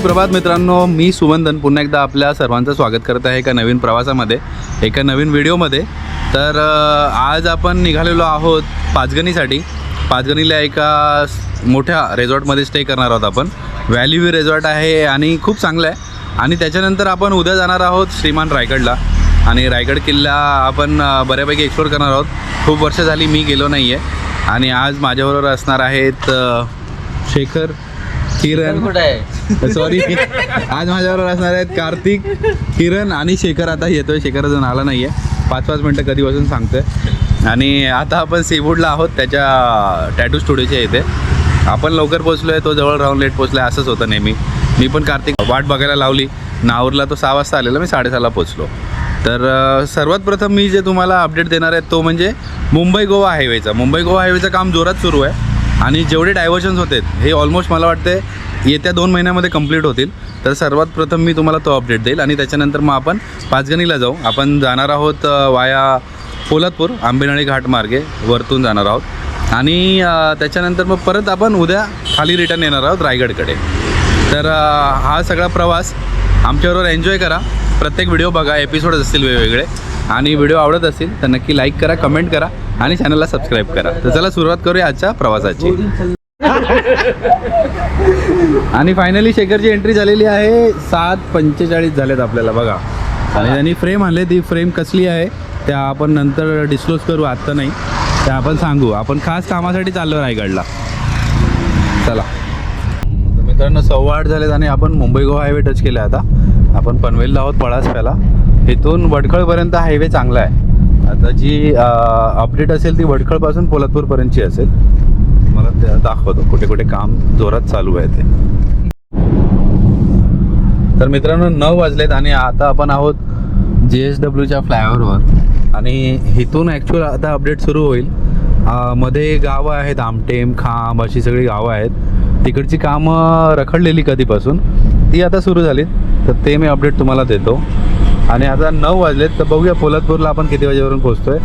सुप्रभात मित्रांनो मी सुवंदन. पुन्हा एकदा आपल्या सर्वांचं स्वागत करत आहे एका नवीन प्रवासामध्ये एका नवीन व्हिडिओमध्ये. तर आज आपण निघालेलो आहोत पाचगणीसाठी. पाचगणीला एका मोठ्या रेझॉर्टमध्ये स्टे करणार आहोत आपण. व्हॅली व्ह्यू रेझॉर्ट आहे आणि खूप चांगलं आहे. आणि त्याच्यानंतर आपण उद्या जाणार आहोत श्रीमान रायगडला. आणि रायगड किल्ला आपण बऱ्यापैकी एक्सप्लोर करणार आहोत. खूप वर्ष झाली मी गेलो नाही आहे आणि आज माझ्याबरोबर असणार आहेत शेखर किरण. सॉरी आज माझ्याबरोबर असणार आहेत कार्तिक किरण आणि शेखर. आता येतोय शेखर अजून आला नाही आहे पाच पाच मिनटं कधीपासून सांगतोय. आणि आता आपण सीवूडला आहोत त्याच्या टॅटू स्टुडिओच्या इथे. आपण लवकर आहे तो जवळ राहून लेट पोचला असंच होतं नेहमी. मी पण कार्तिक वाट बघायला लावली. नावरला तो सहा वाजता आलेला मी साडेसहाला पोचलो तर सर्वात प्रथम मी जे तुम्हाला अपडेट देणार आहे तो म्हणजे मुंबई गोवा हायवेचा मुंबई गोवा हायवेचं काम जोरात सुरू आहे. आणि जेवढे डायव्हर्जन्स होते हे ऑलमोस्ट मला वाटते येत्या दोन महिन्यामध्ये कंप्लीट होतील. तर सर्वात प्रथम मी तुम्हाला तो अपडेट देईल आणि त्याच्यानंतर मग आपण पाचगणीला जाऊ. आपण जाणार आहोत वाया पोलादपूर आंबेनळी घाट मार्गे वरतून जाणार आहोत. आणि त्याच्यानंतर मग परत आपण उद्या खाली रिटर्न येणार आहोत रायगडकडे. तर हा सगळा प्रवास आमच्याबरोबर एन्जॉय करा. प्रत्येक व्हिडिओ बघा एपिसोड असतील वेगवेगळे. आणि व्हिडिओ आवडत असेल तर नक्की लाईक करा कमेंट करा आणि चॅनलला सबस्क्राईब करा. तर चला सुरुवात करूया आजच्या प्रवासाची. आणि फायनली शेखरची एंट्री झालेली आहे. सात पंचेचाळीस झालेत आपल्याला बघा. आणि त्यांनी फ्रेम आणले ती फ्रेम कसली आहे त्या आपण नंतर डिस्क्लोज करू. आत्ता नाही. त्या आपण सांगू. आपण खास कामासाठी चाललो रायगडला. चला. मित्रांनो सव्वा आठ झालेत आणि आपण मुंबई गोवा हायवे टच केला आता. आपण पनवेलला आहोत पळास प्याला. इथून वडखळपर्यंत हायवे चांगला आहे. आता जी अपडेट असेल ती वडखळपासून पोलादपूरपर्यंतची असेल. मला दाखवतो कुठे कुठे काम जोरात चालू आहे ते. तर मित्रांनो नऊ वाजलेत आणि आता आपण आहोत जे एस डब्ल्यूच्या फ्लायओव्हरवर. आणि इथून ॲक्च्युअल आता अपडेट सुरू होईल. मध्ये गावं आहेत आमटेम खांब अशी सगळी गावं आहेत. तिकडची कामं रखडलेली कधीपासून ती आता सुरू झाली तर ते मी अपडेट तुम्हाला देतो. आणि आता नऊ वाजलेत तर बघूया पोलादपूरला आपण किती वाजेवरून पोहोचतोय.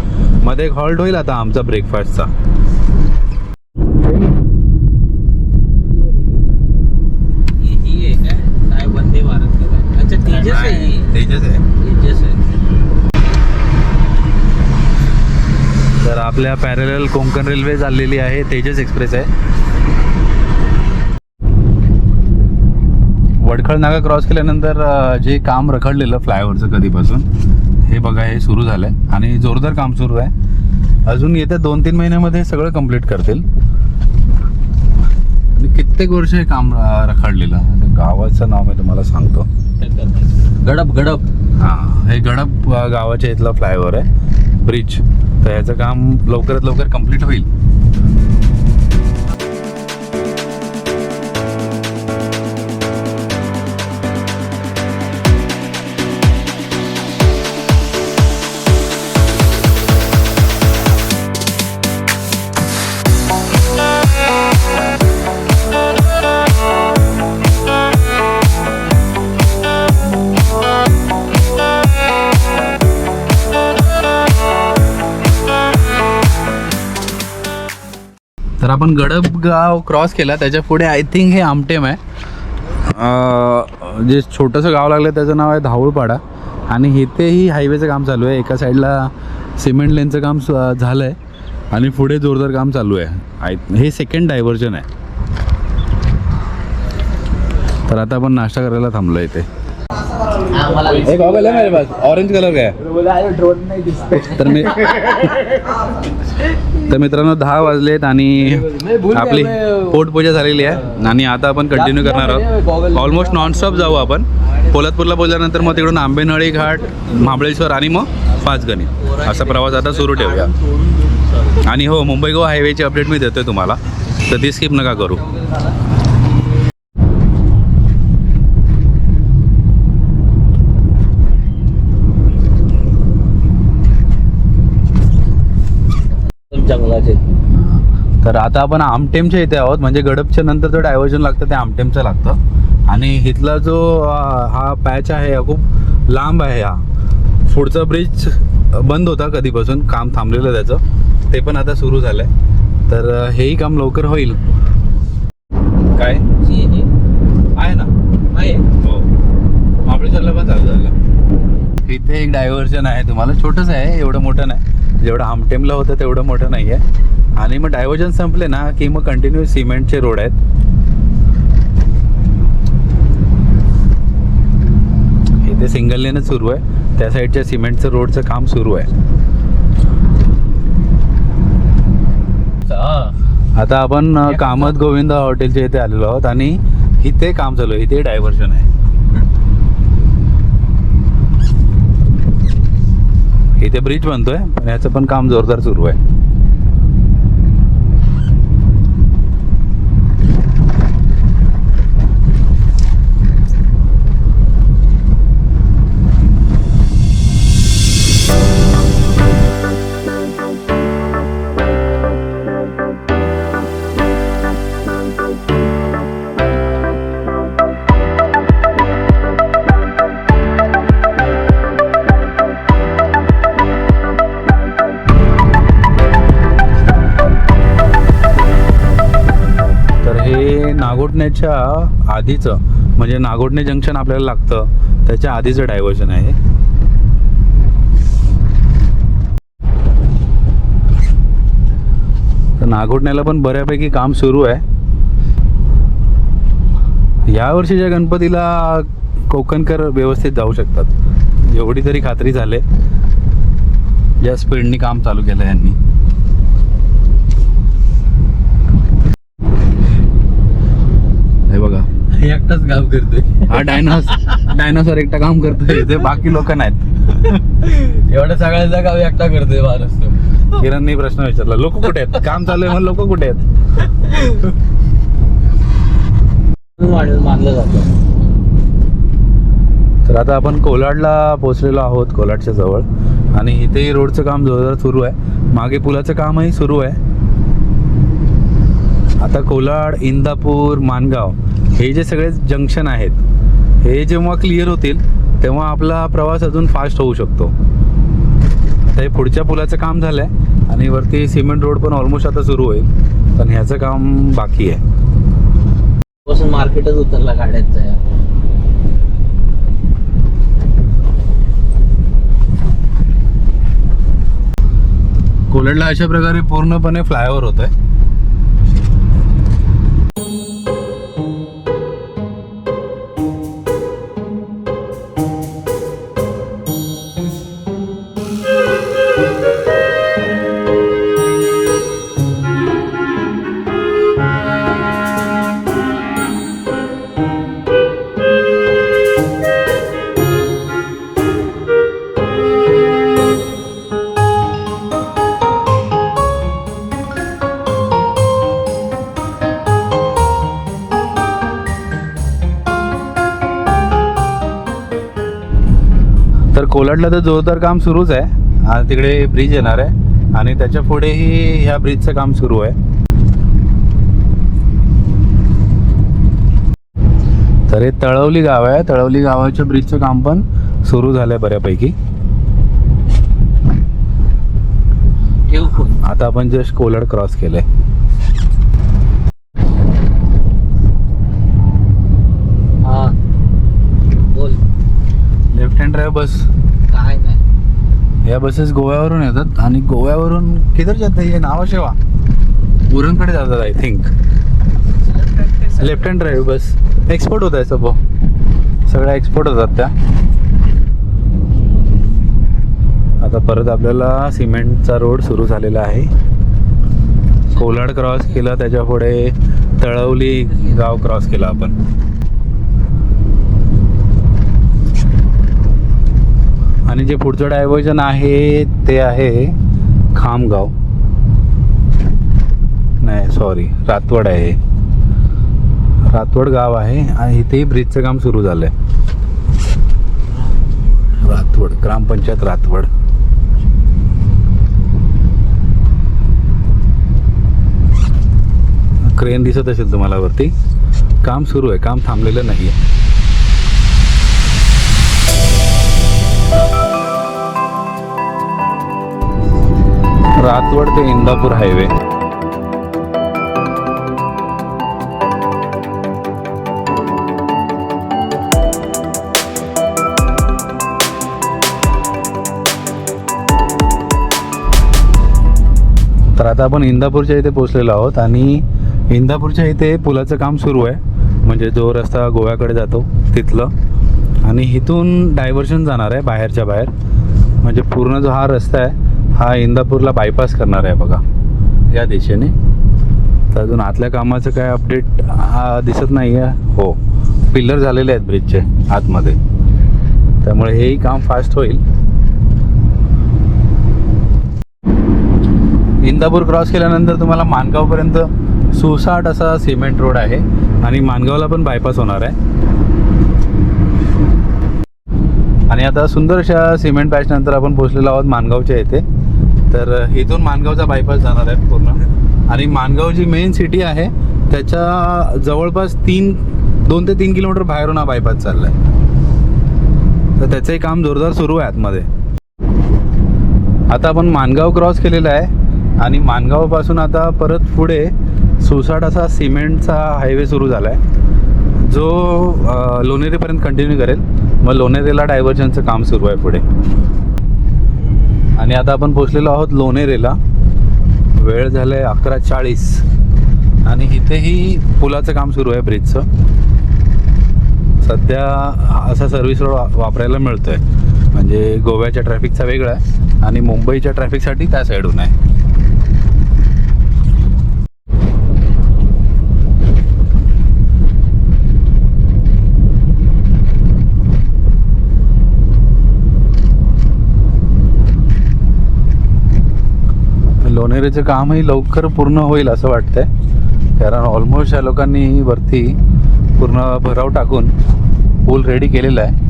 मध्ये एक हॉल्ट होईल आता आमचा ब्रेकफास्टचा तर आपल्या पॅरेल कोकण रेल्वे चाललेली आहे तेजस एक्सप्रेस आहे. वडखळ नाका क्रॉस केल्यानंतर जे काम रखडलेलं फ्लायओव्हरचं कधीपासून हे बघा हे सुरू झालं आहे आणि जोरदार काम सुरू आहे. अजून येत्या दोन तीन महिन्यामध्ये सगळं कंप्लीट करतील. आणि कित्येक वर्ष हे काम रखडलेलं. गावाचं नाव मी तुम्हाला सांगतो. गडप गडप. हां हे गडप गावाच्या इथलं फ्लायओव्हर आहे. ब्रिज तर याचं काम लवकरात लवकर कंप्लीट होईल. तर आपण गडप गाव क्रॉस केला. त्याच्या पुढे आय थिंक हे आमटेम आहे. जे छोटंसं गाव लागलं त्याचं नाव आहे धावळपाडा आणि इथेही हायवेचं काम चालू आहे. एका साईडला सिमेंट लेनचं काम झालं आहे आणि पुढे जोरदार काम चालू आहे. आय हे सेकंड डायव्हर्जन आहे. तर आता आपण नाश्ता करायला थांबलो इथे. एक गॉगल आहे माझ्या पास. ऑरेंज कलर काय? ड्रोन नाही दिसते तर मी तर मित्रांनो दहा वाजलेत आणि आपली पोटपूजा झालेली आहे. आणि आता आपण कंटिन्यू करणार आहोत. ऑलमोस्ट नॉनस्टॉप जाऊ आपण. पोलादपूरला पोचल्यानंतर मग तिकडून आंबेनळी घाट महाबळेश्वर आणि मग पाचगणी. असा प्रवास आता सुरू ठेवूया. आणि हो मुंबई गोवा हायवेची अपडेट मी देतोय तुम्हाला. तर ती स्किप नका करू. तर आता आपण आमटेमच्या इथे आहोत. म्हणजे गडपच्या नंतर जो डायव्हर्जन लागतं ते आमटेमचं लागतं. आणि इथला जो हा पॅच आहे हा खूप लांब आहे हा. पुढचा ब्रिज बंद होता कधीपासून काम थांबलेलं त्याचं. ते पण आता सुरू झालं आहे तर हेही काम लवकर होईल. काय? आहे ना? आहे. हो. महाबळेश्वरला पण चालू झालं. इथे एक डायव्हर्जन आहे तुम्हाला. छोटंच आहे एवढं मोठं नाही. जेवढं आमटेमला होतं तेवढं मोठं नाही आहे आणि मग डायव्हर्जन संपले ना की मग कंटिन्यू सिमेंटचे रोड आहेत. इथे सिंगल लेनच सुरू आहे. त्या साईडच्या सिमेंटचं रोडचं काम सुरू आहे. आता आपण कामत गोविंद हॉटेलच्या इथे आलेलो आहोत आणि इथे काम चालू आहे. इथे डायव्हर्जन आहे. इथे ब्रिज बनतोय पण ह्याचं पण काम जोरदार सुरू आहे. नागोठण्याच्या आधीचं म्हणजे नागोठणे जंक्शन आपल्याला लागतं त्याच्या आधीचं डायव्हर्जन आहे तर नागोठण्याला पण बऱ्यापैकी काम सुरू आहे. या वर्षीच्या गणपतीला कोकणकर व्यवस्थित जाऊ शकतात एवढी तरी खात्री झाले. ज्या स्पीडनी काम चालू केलं यांनी हे बघा एकटाच काम करतोय. हा डायनॉस डायनॉसॉर एकटा काम करतोय. ते बाकी लोक नाहीत. एवढ्या सगळ्यांचा काम एकटा करतोय महाराष्ट्र. किरणनी प्रश्न विचारला लोक कुठे आहेत? काम चालू आहे लोक कुठे आहेत? मानलं जातं. तर आता आपण कोलाडला पोहोचलेलो आहोत कोलाडच्या जवळ. आणि इथेही रोडचं काम जोरदार सुरू आहे. मागे पुलाचं कामही सुरू आहे. आता कोलाड इंदापूर मानगाव हे जे सगळे जंक्शन आहेत हे जेव्हा क्लिअर होतील तेव्हा आपला प्रवास अजून फास्ट होऊ शकतो. आता हे पुढच्या पुलाचं काम झालं आहे आणि वरती सिमेंट रोड पण ऑलमोस्ट आता सुरू होईल पण ह्याचं काम बाकी आहे. मार्केटच उतरला गाड्यांचा कोलडला अशा प्रकारे पूर्णपणे फ्लायओव्हर होत आहे तर कोलाडला तर जोरदार काम सुरूच आहे. आणि तिकडे ब्रिज येणार आहे. आणि त्याच्या पुढेही ह्या ब्रिजचं काम सुरू आहे. तर हे तळवली गाव आहे. तळवली गावाच्या ब्रिजचं काम पण सुरू झालंय बऱ्यापैकी. आता आपण जस्ट कोलाड क्रॉस केलंय हा बोल लेफ्ट हँड ड्राईव्ह बस. काय नाही. या बसेस गोव्यावरून येतात आणि गोव्यावरून किधर जात? हे नाव शेवा उरणकडे जातात I think left hand drive bus export होत आहे सबो सगळ्या एक्सपोर्ट होतात त्या. आता परत आपल्याला सिमेंटचा रोड सुरू झालेला आहे. कोलाड क्रॉस केला त्याच्या पुढे तळवली गाव क्रॉस केला आपण. आणि जे पुढचं डायव्हर्जन आहे ते आहे खामगाव. नाही सॉरी रातवड आहे. रातवड गाव आहे आणि इथेही ब्रिजचं काम सुरू झालंय. रातवड ग्रामपंचायत रातवड. क्रेन दिसत असेल तुम्हाला वरती. काम सुरू आहे काम थांबलेलं नाही आहे रातवड ते इंदापूर हायवे. तर आता आपण इंदापूरच्या इथे पोहोचलेलो आहोत आणि इंदापूरच्या इथे पुलाचं काम सुरू आहे. म्हणजे जो रस्ता गोव्याकडे जातो तिथलं. आणि इथून डायव्हर्शन जाणार आहे बाहेरच्या बाहेर. म्हणजे पूर्ण जो हा रस्ता आहे हा इंदापूरला बायपास करणार आहे बघा. या दिशेने. तर अजून आतल्या कामाचं काय अपडेट हा दिसत नाही आहे हो पिल्लर झालेले आहेत ब्रिजचे आतमध्ये. त्यामुळे हेही काम फास्ट होईल. इंदापूर क्रॉस केल्यानंतर तुम्हाला माणगावपर्यंत सुसाट असा सिमेंट रोड आहे आणि माणगावला पण बायपास होणार आहे. आणि आता सुंदर अशा सिमेंट पॅचनंतर आपण पोहोचलेलो आहोत माणगावच्या येथे. तर इथून माणगावचा बायपास जाणार आहे पूर्ण. आणि माणगाव जी मेन सिटी आहे त्याच्या जवळपास तीन दोन ते तीन किलोमीटर बाहेरून हा बायपास चालला आहे तर त्याचंही काम जोरदार सुरू आहे आतमध्ये. आता आपण माणगाव क्रॉस केलेला आहे. आणि माणगावपासून आता परत पुढे सुसाट असा सिमेंटचा हायवे सुरू झाला आहे जो लोणेरीपर्यंत लोणेरेपर्यंत कंटिन्यू करेल. मग लोणेरेला डायव्हर्जनचं काम सुरू आहे पुढे. आणि आता आपण पोचलेलो आहोत लोणेरेला. वेळ झाला आहे अकरा चाळीस. आणि इथेही पुलाचं काम सुरू आहे ब्रिजचं. सध्या असा सर्व्हिस रोड वा- वापरायला मिळतो आहे म्हणजे गोव्याच्या ट्रॅफिकचा वेगळा आहे आणि मुंबईच्या ट्रॅफिकसाठी त्या साईडून आहे. सोनेरीचं कामही लवकर पूर्ण होईल असं वाटतंय. कारण ऑलमोस्ट या लोकांनी वरती पूर्ण भराव टाकून पूल रेडी केलेला आहे.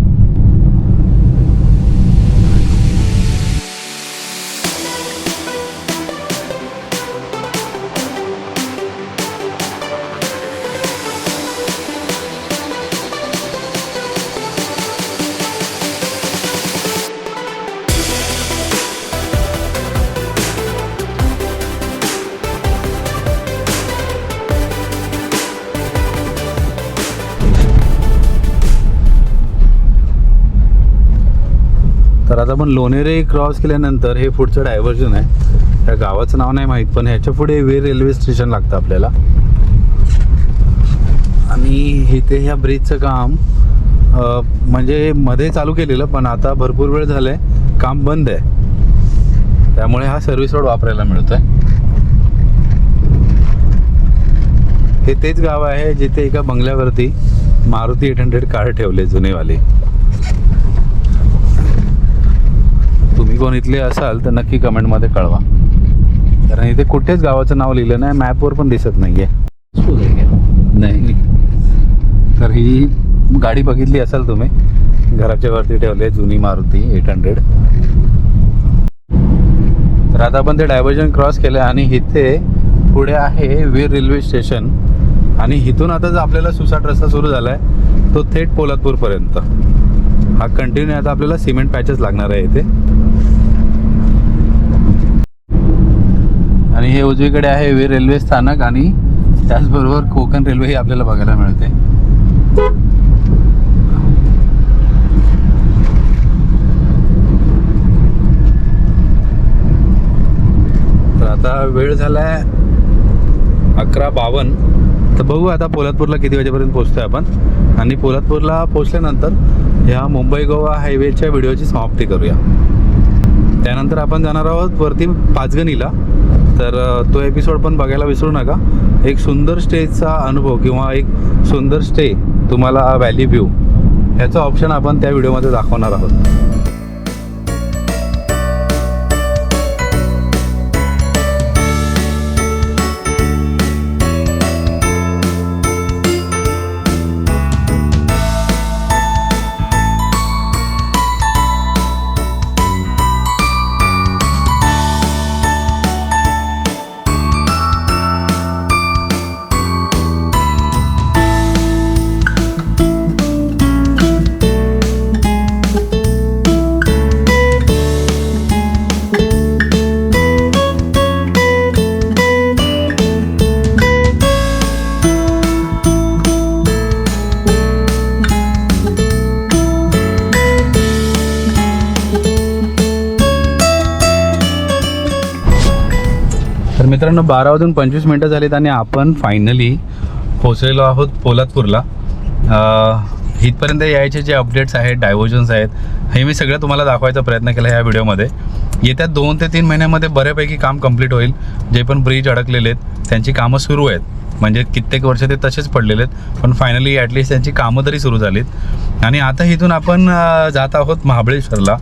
आपण लोणेरे क्रॉस केल्यानंतर हे पुढचं डायव्हर्जन आहे. त्या गावाचं नाव नाही माहीत पण ह्याच्या पुढे वीर रेल्वे स्टेशन लागतं आपल्याला. आणि इथे ह्या ब्रिजचं काम म्हणजे मध्ये चालू केलेलं पण आता भरपूर वेळ झालं आहे काम बंद आहे. त्यामुळे हा सर्व्हिस रोड वापरायला मिळतोय. हे तेच गाव आहे जिथे एका बंगल्यावरती मारुती एट हंड्रेड कार ठेवले जुनेवाले. तुम्ही कोण इथले असाल तर नक्की कमेंटमध्ये कळवा. कारण इथे कुठेच गावाचं नाव लिहिलं नाही मॅपवर पण दिसत नाही आहे नाही. तर ही गाडी बघितली असाल तुम्ही. घराच्या वरती ठेवली जुनी मारुती एट हंड्रेड तर आता आपण ते डायव्हर्जन क्रॉस केलं आणि इथे पुढे आहे वीर रेल्वे स्टेशन आणि इथून आता जो आपल्याला सुसाट रस्ता सुरू झाला आहे तो थेट पोलादपूरपर्यंत. हा कंटिन्यू आता आपल्याला सिमेंट पॅचेस लागणार आहे इथे. आणि हे उजवीकडे आहे वे रेल्वे स्थानक आणि त्याचबरोबर कोकण रेल्वे ही आपल्याला बघायला मिळते. तर आता वेळ झालाय अकरा बावन्न तर बघू आता पोलादपूरला किती वाजेपर्यंत पोहोचतोय आपण. आणि पोलादपूरला पोचल्यानंतर ह्या मुंबई गोवा हायवेच्या व्हिडिओची समाप्ती करूया. त्यानंतर आपण जाणार आहोत वरती पाचगणीला. तर तो एपिसोड पण बघायला विसरू नका. एक सुंदर स्टेजचा अनुभव किंवा एक सुंदर स्टे तुम्हाला व्हॅली व्ह्यू ह्याचा ऑप्शन आपण त्या व्हिडिओमध्ये दाखवणार आहोत. मित्रांनो बारा वाजून पंचवीस मिनटं झालीत आणि आपण फायनली पोचलेलो आहोत पोलादपूरला. इथपर्यंत यायचे जे अपडेट्स आहेत डायव्हर्जन्स आहेत हे मी सगळं तुम्हाला दाखवायचा प्रयत्न केला ह्या व्हिडिओमध्ये. येत्या दोन ते तीन महिन्यामध्ये बऱ्यापैकी काम कंप्लीट होईल. जे पण ब्रिज अडकलेले आहेत त्यांची कामं सुरू आहेत. म्हणजे कित्येक वर्ष ते तसेच पडलेले आहेत पण फायनली ॲटलिस्ट त्यांची कामं तरी सुरू झालीत. आणि आता इथून आपण जात आहोत महाबळेश्वरला.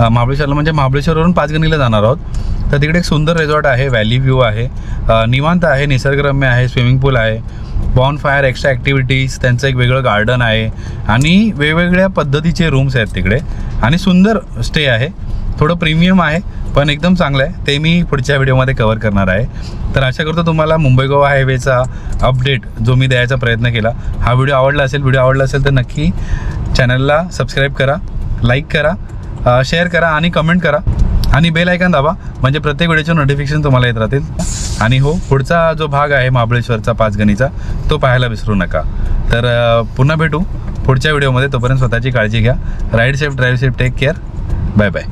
महाबळेश्वरला. म्हणजे महाबळेश्वरवरून पाचगणीला जाणार आहोत. तर तिकडे एक सुंदर रिसॉर्ट आहे व्हॅली व्ह्यू आहे. निवांत आहे निसर्गरम्य आहे स्विमिंग पूल आहे. बॉन फायर एक्स्ट्रा ॲक्टिव्हिटीज त्यांचं एक वेगळं गार्डन आहे. आणि वेगवेगळ्या पद्धतीचे रूम्स आहेत तिकडे. आणि सुंदर स्टे आहे. थोडं प्रीमियम आहे पण एकदम चांगलं आहे. ते मी पुढच्या व्हिडिओमध्ये कवर करणार आहे. तर आशा करतो तुम्हाला मुंबई गोवा हायवेचा अपडेट जो मी द्यायचा प्रयत्न केला हा व्हिडिओ आवडला असेल व्हिडिओ आवडला असेल तर नक्की चॅनलला सबस्क्राईब करा लाईक करा शेअर करा आणि कमेंट करा. आणि बेल ऐकन दाबा. म्हणजे प्रत्येक व्हिडिओचे नोटिफिकेशन तुम्हाला येत राहतील. आणि हो पुढचा जो भाग आहे महाबळेश्वरचा पाचगणीचा तो पाहायला विसरू नका. तर पुन्हा भेटू. पुढच्या व्हिडिओमध्ये तोपर्यंत स्वतःची काळजी घ्या. Ride safe drive safe take care bye bye